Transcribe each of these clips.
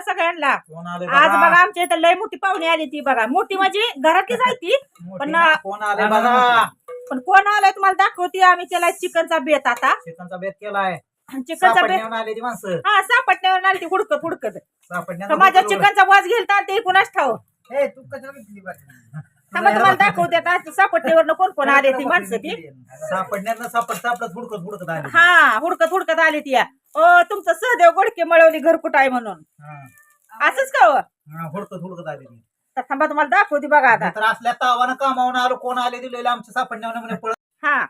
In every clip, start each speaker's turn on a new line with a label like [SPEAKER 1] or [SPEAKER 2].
[SPEAKER 1] सगळ्यांना.
[SPEAKER 2] कोण आले
[SPEAKER 1] आज बघा आमच्या इथं लय मोठी पाहुणी आली ती बघा. मोठी म्हणजे घरातलीच आहे ती पण
[SPEAKER 2] कोण आले बघा.
[SPEAKER 1] पण कोण आलाय तुम्हाला दाखवते आम्ही त्याला चिकनचा बेत आता.
[SPEAKER 2] चिकनचा बेत केलाय.
[SPEAKER 1] चिकनचा बेत
[SPEAKER 2] सापडण्यावर माणसं.
[SPEAKER 1] हा सापटण्यावर आली ती हुडकत हुडकत.
[SPEAKER 2] सापडण्यावर
[SPEAKER 1] माझ्या चिकनचा वाज घेलता ते कुणाच ठाव.
[SPEAKER 3] ए तू कशाला घेतली?
[SPEAKER 1] थांबा तुम्हाला दाखवते आता सापटण्यावर कोण कोण आले ती माणसं ती?
[SPEAKER 2] सापडण्यात सापड सापडत हुडकत हुडकत आले.
[SPEAKER 1] हा हुडकत हुडकत आली ती. या. ओ तुमचं सहदेव गोडके मळवली घर कुठं आहे म्हणून.
[SPEAKER 2] हा.
[SPEAKER 1] असंच का हो?
[SPEAKER 2] हा, हुडकत हुडकत आले
[SPEAKER 1] तर थांबा तुम्हाला दाखवते बघा आता.
[SPEAKER 2] तर असल्या तावानं कामावून आलो कोण आले दिलेले आमच्या सापडण्यावर म्हणे पळत
[SPEAKER 1] हा.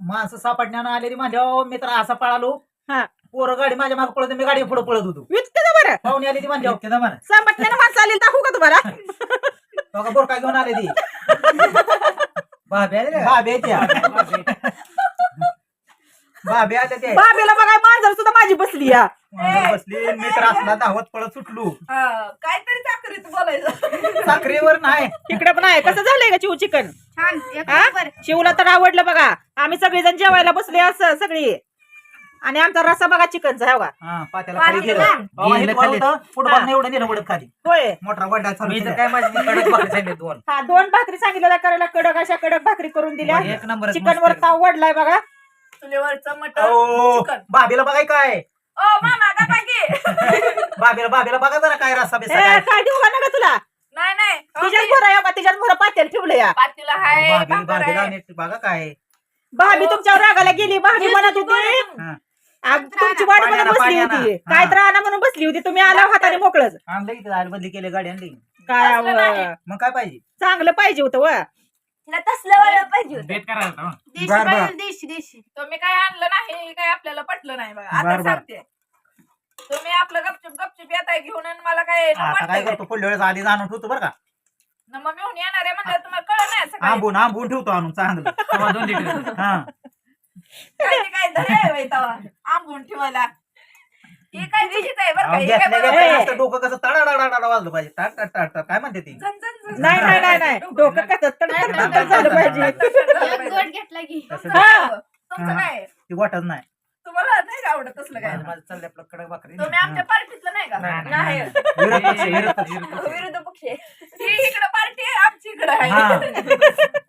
[SPEAKER 2] माणसं सापडण्यानं आलेली माझ्या मी तर असा पळालो.
[SPEAKER 1] हा.
[SPEAKER 2] पोरं गाडी माझ्या मागे पळत मी गाडी पुढे पळत होतो.
[SPEAKER 1] विकते का बरं?
[SPEAKER 2] पाहुणे आली ती माझ्या
[SPEAKER 1] सापटण्यानं माणसं आली दाखवू का तुम्हाला?
[SPEAKER 2] बघा बोर काय घेऊन आले ती.
[SPEAKER 3] भाभी आली का?
[SPEAKER 2] बाबे त्या बाबे आल्या त्या.
[SPEAKER 1] बाबेला बघा मांजर सुद्धा माझी बसली या.
[SPEAKER 2] मांजर बसली. मी तर असला धावत पळत सुटलो.
[SPEAKER 4] काहीतरी चाकरीत बोलायचं.
[SPEAKER 2] साखरेवर नाही.
[SPEAKER 1] इकडे पण आहे. कसं झालंय का चिव चिकन?
[SPEAKER 4] छान एक
[SPEAKER 1] हा?
[SPEAKER 4] नंबर.
[SPEAKER 1] शिवला तर आवडलं बघा. आम्ही सगळेजण जेवायला बसले असं सगळी. आणि आमचा रस्सा बघा चिकनचा बघा.
[SPEAKER 2] हा पात्याला खाली
[SPEAKER 4] पाणी
[SPEAKER 2] गेलं.
[SPEAKER 4] गेलं.
[SPEAKER 2] बाबा हे
[SPEAKER 3] गेलं
[SPEAKER 2] वर
[SPEAKER 3] खाली.
[SPEAKER 2] होतं, फुटबॉलनं एवढं नेलं वडत खाली.
[SPEAKER 1] होय.
[SPEAKER 2] मोठा वड्डा चालू
[SPEAKER 3] मी तर
[SPEAKER 2] केला.
[SPEAKER 3] काय माझी कडक भाकरी सांगितली दोन.
[SPEAKER 1] हा दोन भाकरी सांगितलेल्या करायला कडक अशा कडक भाकरी करून दिल्या.
[SPEAKER 3] एक नंबर
[SPEAKER 1] चिकन वर ताव वडलाय बघा.
[SPEAKER 4] चुलीवरचं मटण
[SPEAKER 2] अहो,
[SPEAKER 4] चिकन.
[SPEAKER 2] बाबेला बघाय काय?
[SPEAKER 4] ओ मामा का. पाहिजे
[SPEAKER 2] बाबेला बाबेला बघा जरा काय रस्सा बिस्सा
[SPEAKER 1] ए,
[SPEAKER 2] काय.
[SPEAKER 1] काय देऊ का नका तुला?
[SPEAKER 4] नाही नाही.
[SPEAKER 1] तिच्यात भरा या तिच्यात भरा पातेल ठेवलं या.
[SPEAKER 4] पातीला हाय
[SPEAKER 2] बाबे
[SPEAKER 4] भाकर
[SPEAKER 2] बाबेला
[SPEAKER 4] आहे.
[SPEAKER 2] नीट बघा काय.
[SPEAKER 1] भाभी तुमच्यावर रागाला गेली. भाभी म्हणत होती.
[SPEAKER 2] हा.
[SPEAKER 1] अग, तुमची वाट
[SPEAKER 2] पाणी
[SPEAKER 1] बसली
[SPEAKER 2] पाणी
[SPEAKER 1] होती. काय तर आणा म्हणून बसली होती. तुम्ही आला हाताने मोकळच.
[SPEAKER 2] आणलं की बदली केली गाडी आणली.
[SPEAKER 1] काय
[SPEAKER 4] असलं नाही.
[SPEAKER 1] अव,
[SPEAKER 2] मग काय पाहिजे?
[SPEAKER 1] चांगलं पाहिजे होतं व.
[SPEAKER 4] तिला तसलं पाहिजे होतं.
[SPEAKER 3] बेत करायला होता,
[SPEAKER 4] देशी
[SPEAKER 2] बर, बर.
[SPEAKER 4] पाहिजे, देशी देशी. तुम्ही काय आणलं नाही काय आपल्याला पटलं नाही बघा.
[SPEAKER 2] बर,
[SPEAKER 4] आता
[SPEAKER 2] बर.
[SPEAKER 4] सांगते. तुम्ही आपलं गपचूप गपचूप येताय घेऊन आणि मला काय न
[SPEAKER 2] आता काय
[SPEAKER 4] काय?
[SPEAKER 2] करतो? पुढल्या वेळेस आधी आणून ठेवतो बरं का.
[SPEAKER 4] न मग मी येणार आहे म्हणजे तुम्हाला कळलं नाही सकाळी
[SPEAKER 2] आंबून आंबून ठेवतो आणून चांगलं.
[SPEAKER 3] तेव्हा दोन लिटर.
[SPEAKER 2] हा.
[SPEAKER 4] काय धरे आंबून ठेवायला. हे काय दिशीच आहे बरं का?
[SPEAKER 2] अहो,
[SPEAKER 4] हे काय बरोबर?
[SPEAKER 2] नुसतं डोकं कसं तडाडाडाडा वाजलं पाहिजे. टाट टाट टाट टाट. काय म्हणते ती?
[SPEAKER 4] झन, झन, झन, झन.
[SPEAKER 1] नाही नाही नाही नाही. डोकं कसं तड तड तड तड झालं पाहिजे.
[SPEAKER 4] एक गोट घेतला की.
[SPEAKER 2] तसं
[SPEAKER 4] तुमचं
[SPEAKER 1] हा.
[SPEAKER 4] काय? तुमचं. काय?
[SPEAKER 2] ती वाटत नाही.
[SPEAKER 4] तुम्हाला नाही का आवडत तसलं काय?
[SPEAKER 3] माझं चाललंय आपलं कडक भाकरी.
[SPEAKER 4] तुम्ही आमच्या पार्टीतलं नाही का?
[SPEAKER 3] नाही,
[SPEAKER 4] नाही
[SPEAKER 2] विरोध पक्ष, विरोध पक्ष.
[SPEAKER 4] विरुद्ध पक्ष आहे. ही इकडं पार्टी आहे आमची इकडं आहे.
[SPEAKER 2] हा.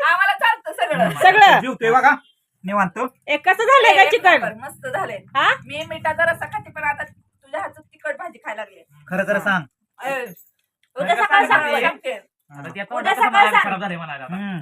[SPEAKER 4] आम्हाला चालतं सगळं.
[SPEAKER 1] सगळं.
[SPEAKER 2] बघा. निवांत
[SPEAKER 1] एक कसं झालंय का चिकन
[SPEAKER 4] मस्त झाले
[SPEAKER 1] हा
[SPEAKER 4] मी मिठाचा रस्सा खाते पण आता तुझ्या हातात तिखट भाजी खायला लागली
[SPEAKER 2] खरं खरं सांग
[SPEAKER 4] अय, उद्या सकाळी सांगते सांगते.
[SPEAKER 3] आता त्या
[SPEAKER 4] उद्या
[SPEAKER 3] तोंडाचं
[SPEAKER 4] सकाळी
[SPEAKER 3] मला
[SPEAKER 4] सांग.
[SPEAKER 3] खराब झालंय मला आता.
[SPEAKER 2] हम्म,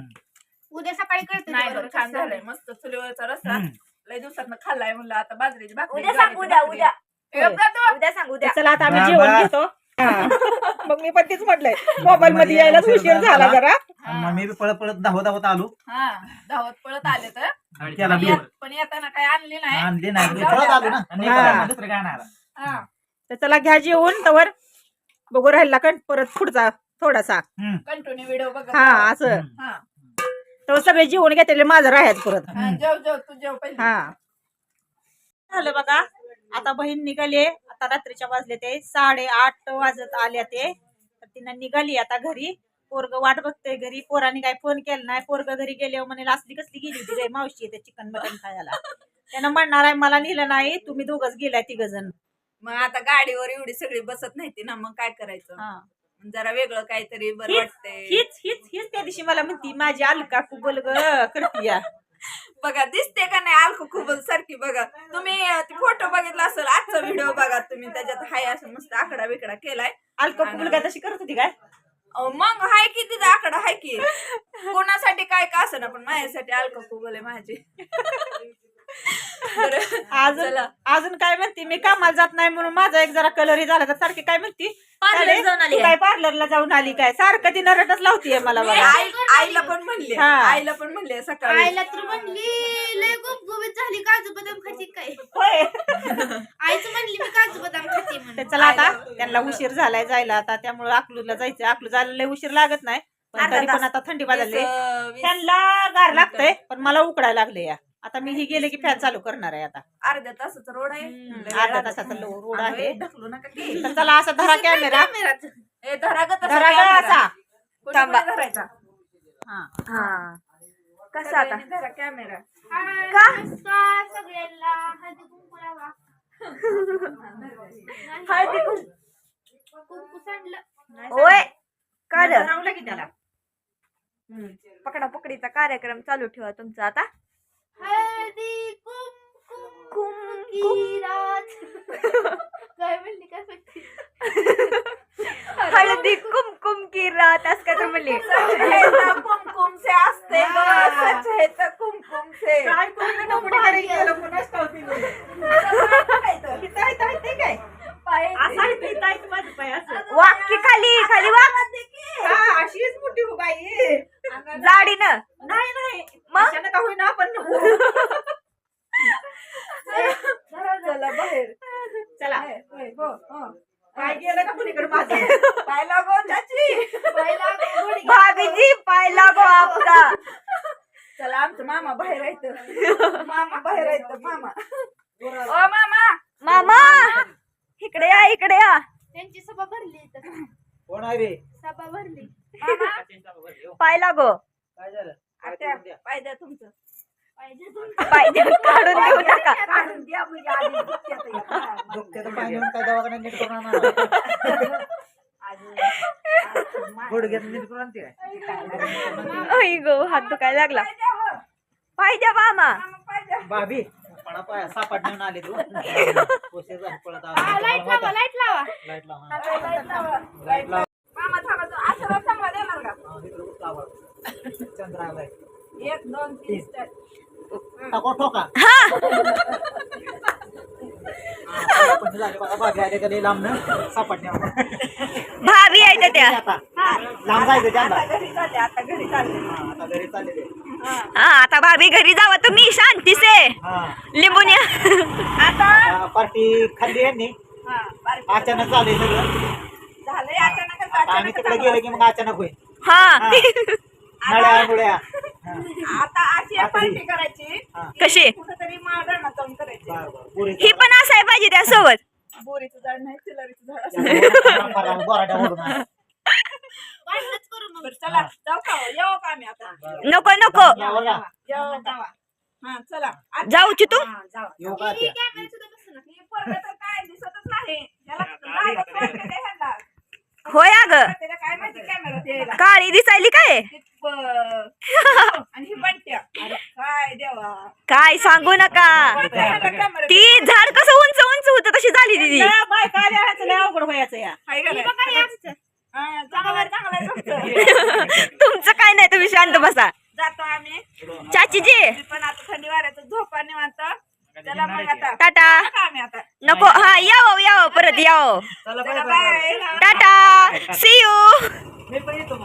[SPEAKER 4] उद्या सकाळी करते नाही बरं छान झालंय मस्त चुलीवरचा रस्सा
[SPEAKER 2] हम्म.
[SPEAKER 4] लय दिवसात खाल्लाय म्हणलं आता बाजरीची भाकरी
[SPEAKER 5] उद्या सांग,
[SPEAKER 4] ज्वारीची
[SPEAKER 5] उद्या,
[SPEAKER 4] भाकरी.
[SPEAKER 5] उद्या.
[SPEAKER 4] ए, गप्प तू.
[SPEAKER 5] उद्या सांग उद्या
[SPEAKER 1] चला आता आम्ही जेवण. घेतो हा. मग मी पण तीच म्हटलंय मोबाईल मध्ये यायला उशीर झाला जरा
[SPEAKER 2] आणि मग मी बी पळत पळत धावत धावत आलो.
[SPEAKER 4] हा धावत पळत आले तर.
[SPEAKER 2] त्याला
[SPEAKER 4] पण
[SPEAKER 2] बी
[SPEAKER 4] येत- पण येताना काय आणली नाही.
[SPEAKER 2] आणली नाही. मी
[SPEAKER 4] जाऊ
[SPEAKER 2] पळत आलो ना.
[SPEAKER 3] आणि
[SPEAKER 1] हा.
[SPEAKER 3] आला.
[SPEAKER 4] हा.
[SPEAKER 1] तर चला घ्या जेवून तवर. बघू राहिला कण परत पुढचा थोडासा.
[SPEAKER 2] हम्म,
[SPEAKER 4] कंटिन्यू व्हिडिओ बघत
[SPEAKER 1] हा
[SPEAKER 4] राहा.
[SPEAKER 1] असं.
[SPEAKER 2] हम्म.
[SPEAKER 4] हा.
[SPEAKER 1] तर सगळे जेवण घेतलेले माझं राहायचं परत.
[SPEAKER 4] हा, जेव जेव तू जेव पहिले.
[SPEAKER 1] हा. झालं बघा? आता बहीण निघाली आता रात्रीच्या वाजले ते साडे आठ वाजत आल्या ते. तर तिनं निघाली आता घरी. पोरग वाट बघते घरी पोराने काय फोन केला नाही. पोरग घरी गेल्यावर म्हणे असली कसली गेली होती रे मावशी ते चिकन मटन खायला. त्यानं म्हणणार आहे मला नेलं नाही तुम्ही दोघच गेलाय तिघ जण
[SPEAKER 4] मग आता गाडीवर एवढी सगळी बसत नाही ती ना मग काय करायचं?
[SPEAKER 1] हा.
[SPEAKER 4] जरा वेगळं काहीतरी बरं
[SPEAKER 1] हीच
[SPEAKER 4] वाटतंय.
[SPEAKER 1] हीच हीच हीच त्या दिवशी मला म्हणती माझी अलका कुबल ग करतीया
[SPEAKER 4] बघा दिसते का नाही अल्को खुबल सारखी बघा. तुम्ही फोटो बघितला असेल आजचा व्हिडिओ बघा तुम्ही त्याच्यात हाय असं मस्त आकडा बिकडा केलाय.
[SPEAKER 1] अलका कुबल काय तशी करत होती काय?
[SPEAKER 4] मग हाय की तिचा आकडा हाय की? कोणासाठी काय का असं ना पण माझ्यासाठी अल्को खुबल आहे माझी.
[SPEAKER 1] अजून
[SPEAKER 4] चला.
[SPEAKER 1] अजून काय म्हणते? मी कामाला जात नाही म्हणून माझा एक जरा कलर झाला तर सारखी काय म्हणती?
[SPEAKER 5] पार्लर जाऊन आली
[SPEAKER 1] तू काय पार्लरला जाऊन आली काय? सारखं ती नरटच लावतीये मला
[SPEAKER 4] मी
[SPEAKER 1] बघा.
[SPEAKER 4] आई- आईला पण म्हणले.
[SPEAKER 1] हा.
[SPEAKER 4] आईला पण म्हणले सकाळी.
[SPEAKER 5] आईला तर म्हणली लय गुबगुबीत झाली काजू बदाम खाती काय?
[SPEAKER 1] होय.
[SPEAKER 5] आईचं म्हणली मी काजू बदाम खाते
[SPEAKER 1] तर
[SPEAKER 5] म्हणून
[SPEAKER 1] चला आता त्यांना उशीर झालाय जायला आता त्यामुळे अकलूला जायचं अकलू जायला लय उशीर लागत नाही. पण
[SPEAKER 5] अर्धा
[SPEAKER 1] तरी पण
[SPEAKER 5] तास.
[SPEAKER 1] आता थंडी वाजली
[SPEAKER 4] वीस, अं, वीस-
[SPEAKER 1] त्यांना गार लागतंय पण मला उकडायला लागले या. आता मी ही गेले की फॅन चालू करणार आहे आता.
[SPEAKER 4] अर्ध्या तासाचा रोड आहे. लय
[SPEAKER 1] अर्ध्या तासाचा. लो- रोड आहे.
[SPEAKER 4] ढकलू नका की.
[SPEAKER 1] तर चला असा धरा कॅमेरा.
[SPEAKER 4] ए, धरा ग तसा
[SPEAKER 1] धरा ग
[SPEAKER 4] camera.
[SPEAKER 1] असा.
[SPEAKER 4] कोणी
[SPEAKER 5] थांबा.
[SPEAKER 4] कोणी धरायचा?
[SPEAKER 1] हा.
[SPEAKER 5] हा. कसं आता?
[SPEAKER 4] सगळ्यांनी धरा कॅमेरा.
[SPEAKER 5] का? सगळ्यांना. हळदी कुंकू लावा
[SPEAKER 4] हळदी कुंकू.
[SPEAKER 5] कुंकू सांडलं.
[SPEAKER 6] ओय का रे?
[SPEAKER 1] रावलं की त्याला.
[SPEAKER 6] पकडा पकडीचा कार्यक्रम चालू ठेवा तुमचा आता.
[SPEAKER 5] की रात काय म्हणली काय
[SPEAKER 6] हळदी कुमकुम की रात असं काय तर म्हणली.
[SPEAKER 4] है कुमकुम से असते सच है. तर कुमकुम से
[SPEAKER 1] काय कोणी ना पुढे कडे गेलं हिता हिता हिता काय असं
[SPEAKER 6] वाक्य खाली खाली वाक
[SPEAKER 1] हा अशीच मोठी हो बाई
[SPEAKER 6] जाडीनं
[SPEAKER 1] नाही नाही
[SPEAKER 6] मग?
[SPEAKER 1] अशानं का होईना पण
[SPEAKER 4] चला बाहेर
[SPEAKER 1] चला
[SPEAKER 4] होय, हो, हो.
[SPEAKER 1] काय गेलं का कुणीकडे माझं
[SPEAKER 4] काय लागो चाची
[SPEAKER 5] पहिला गोडी
[SPEAKER 6] भाभीजी पाय लागो आपका
[SPEAKER 4] चला आमचं मामा बाहेर येत मामा बाहेर येत मामा. ओ मामा.
[SPEAKER 6] मामा. इकडे या इकडे या.
[SPEAKER 5] त्यांची सभा भरली इथं.
[SPEAKER 2] कोण आहे रे?
[SPEAKER 5] सभा भरली.
[SPEAKER 6] पाय लागो.
[SPEAKER 2] काय झालं?
[SPEAKER 4] आत्या पाय द्या. तुमचं.
[SPEAKER 5] पाहिजे
[SPEAKER 6] पाय देऊन काढून देऊ नका.
[SPEAKER 4] काढून द्या म्हणजे आधी दुखत्यात या.
[SPEAKER 2] दुखत्याचं पाय नेऊन काय दवाखान्यात नीट करून आणा.
[SPEAKER 6] गो हात दुखायला लागला.
[SPEAKER 4] द्या
[SPEAKER 6] मामा.
[SPEAKER 2] भाभी. पडा पाय सापाट नेऊन आले तू.
[SPEAKER 5] लाइट लावा लाइट लावा.
[SPEAKER 2] लाइट लावा.
[SPEAKER 4] लाइट लावा. मामा थांबा तो आशीर्वाद चांगला देणार का? एक दोन तीन
[SPEAKER 2] ठोका. भाभी
[SPEAKER 6] आहेत त्या.
[SPEAKER 2] आता लांब जायचं त्यांना.
[SPEAKER 4] आता घरी चालले आता घरी चालले.
[SPEAKER 2] हा, आता घरी चालले ते.
[SPEAKER 6] हा. आता भाभी घरी जावा तुम्ही शांती से
[SPEAKER 2] हा.
[SPEAKER 6] लिंबून. या
[SPEAKER 2] हा, पार्टी खाल्ली यांनी.
[SPEAKER 4] हा
[SPEAKER 2] अचानक झाले सगळं.
[SPEAKER 4] झालंय
[SPEAKER 2] आता आम्ही तिकडे गेले की मग अचानक होईल.
[SPEAKER 6] हा.
[SPEAKER 2] नळ्या मुळ्या.
[SPEAKER 4] आता अशी एक पार्टी करायची.
[SPEAKER 6] कशी?
[SPEAKER 4] कुठेतरी माळरानात जाऊन करायची
[SPEAKER 6] ही पण असाय पाहिजे त्यासोबत.
[SPEAKER 4] बोरीचं झाड नाही चिलरीचं झाड असं.
[SPEAKER 2] बोराड्या ओढून आणा.
[SPEAKER 5] वाटलंच करू मग.
[SPEAKER 4] बरं, चला जाऊ का हो? येऊ का आम्ही आता?
[SPEAKER 6] नको नको.
[SPEAKER 2] का?
[SPEAKER 4] हा चला.
[SPEAKER 6] जाऊ चितू
[SPEAKER 4] हा, जावा.
[SPEAKER 2] येऊ का त्या?
[SPEAKER 5] कॅमेरा सुद्धा बसू नका
[SPEAKER 4] ही पोरगं तर काय दिसतच नाही. याला लागत वाटतं ते ह्याला.
[SPEAKER 6] होय अग.
[SPEAKER 4] त्याला काय माहिती कॅमेरात यायला.
[SPEAKER 6] काळी दिसायली काय?
[SPEAKER 4] आणि ही बंट्या. अरे काय देवा.
[SPEAKER 6] काय सांगू नका. ती झाड कसं उंच उंच होत तशी झाली दिदी.
[SPEAKER 1] बाय काय द्यायचं लय अवघड व्हायचं या.
[SPEAKER 4] हाय का नाही? हा, चांगलं आहे, चांगलं आहे तुमचं.
[SPEAKER 6] तुमचं काय नाही तुम्ही शांत बसा.
[SPEAKER 4] जातो आम्ही.
[SPEAKER 6] चाचीजी.
[SPEAKER 4] मी पण आता थंडी वाऱ्याचं झोपा निवांत. चला मग आता.
[SPEAKER 6] टाटा.
[SPEAKER 4] का आम्ही आता.
[SPEAKER 6] नको हा यावं यावं परत यावं.
[SPEAKER 3] चला
[SPEAKER 4] चला
[SPEAKER 3] बाय बाय
[SPEAKER 4] बाय
[SPEAKER 6] टाटा